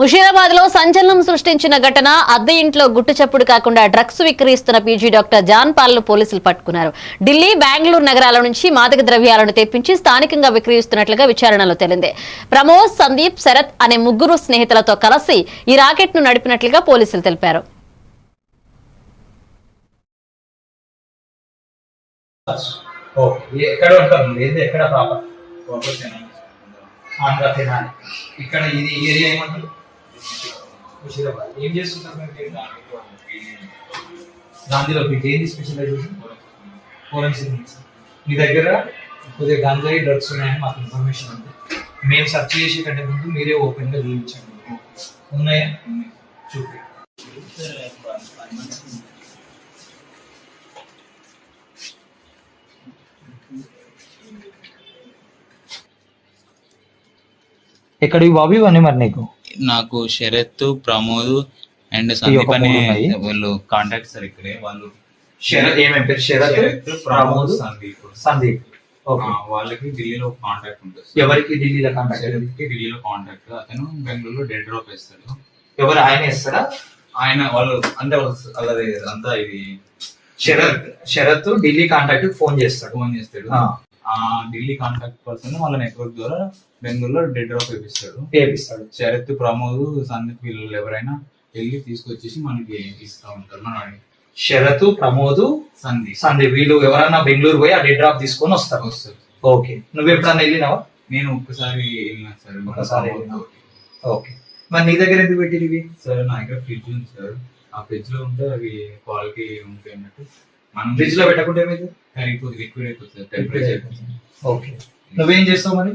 ముషీరాబాద్లో సంచలనం సృష్టించిన ఘటన అద్దె ఇంట్లో గుట్టు చప్పుడు కాకుండా డ్రగ్స్ విక్రయిస్తున్న పీజీ డాక్టర్ జాన్ పాల్ను పోలీసులు పట్టుకున్నారు. ఢిల్లీ బెంగళూరు నగరాల నుంచి మాదక ద్రవ్యాలను తెప్పించి స్థానికంగా విక్రయిస్తున్నట్లుగా విచారణలో తేలింది. ప్రమోద్ సందీప్ శరత్ అనే ముగ్గురు స్నేహితులతో కలిసి ఈ రాకెట్ను నడిపినట్లుగా పోలీసులు తెలిపారు. ఎక్కడ ఎక్కడ ఆంధ్ర తెనాలి. ఇక్కడ ఇది ఏరియా ఏమంటారు? ముషీరాబాద్ ఏం చేస్తుంటారు మీరు గాంధీలో మీకు ఏంది స్పెషలైజేషన్ ఫోరెన్సిక్ మెడిసిన్. మీ దగ్గర కొద్దిగా గంజాయి డ్రగ్స్ ఉన్నాయని మాకు ఇన్ఫర్మేషన్ ఉంది మేము సెర్చ్ చేసే కంటే ముందు మీరే ఓపెన్ గా చూపించండి ఉన్నాయా చూపి ఎక్కడివి బాబు ఇవన్నీ మరి నీకు నాకు శరత్ ప్రమోద్ అండ్ సందీప్ అనే. వాళ్ళు కాంటాక్ట్ సార్ ఇక్కడే. వాళ్ళు శరత్ ఏమేమి పేరు? శరత్ ప్రమోద్ సందీప్. సందీప్. వాళ్ళకి ఢిల్లీలో కాంటాక్ట్ ఉంటుంది. ఎవరికి ఢిల్లీలో కాంటాక్ట్ శరత్కి ఢిల్లీలో కాంటాక్ట్ అతను బెంగళూరులో డెడ్ డ్రాప్ వేస్తాడు. ఎవరు? ఆయన ఇస్తారా ఆయన వాళ్ళు అంటే వాళ్ళ- వాళ్ళది అంతా ఇది శరత్ శరత్ ఢిల్లీ కాంటాక్ట్ ఫోన్ చేస్తాడు. ఫోన్ చేస్తాడు. ఆ. ఢిల్లీ కాంటాక్ట్ పర్సన్ వాళ్ళ నెట్వర్క్ ద్వారా బెంగళూరులో డెడ్ డ్రాప్ వేపిస్తాడు. చేపిస్తాడు శరత్ ప్రమోద్ సందీప్ వీళ్ళు ఎవరైనా వెళ్ళి తీసుకొచ్చేసి మనకి ఇస్తా ఉంటారు. మన శరత్ ప్రమోద్ సందీప్. సందీప్. వీళ్ళు ఎవరన్నా బెంగళూరు పోయి ఆ డెడ్ డ్రాప్ తీసుకొని వస్తారు. వస్తారు. ఓకే. నువ్వు ఎప్పుడన్నా వెళ్ళినావా? నేను ఒక్కసారి వెళ్ళినా సార్. ఒకసారి. ఓకే. మరి నీ దగ్గర ఎందుకు పెట్టిరు ఇవి? సార్ నా దగ్గర ఫ్రిడ్జ్ ఉంది సార్. ఆ ఫ్రిడ్జ్లో ఉంటే అవి క్వాలిటీ ఉంటాయి అన్నట్టు. మనం ఫ్రిడ్జ్లో పెట్టకుంటే ఏమైంది కరిగిపోతుంది లిక్విడ్ అయిపోతుంది టెంపరేచర్ ఓకే నువ్వేం చేస్తావు మరి?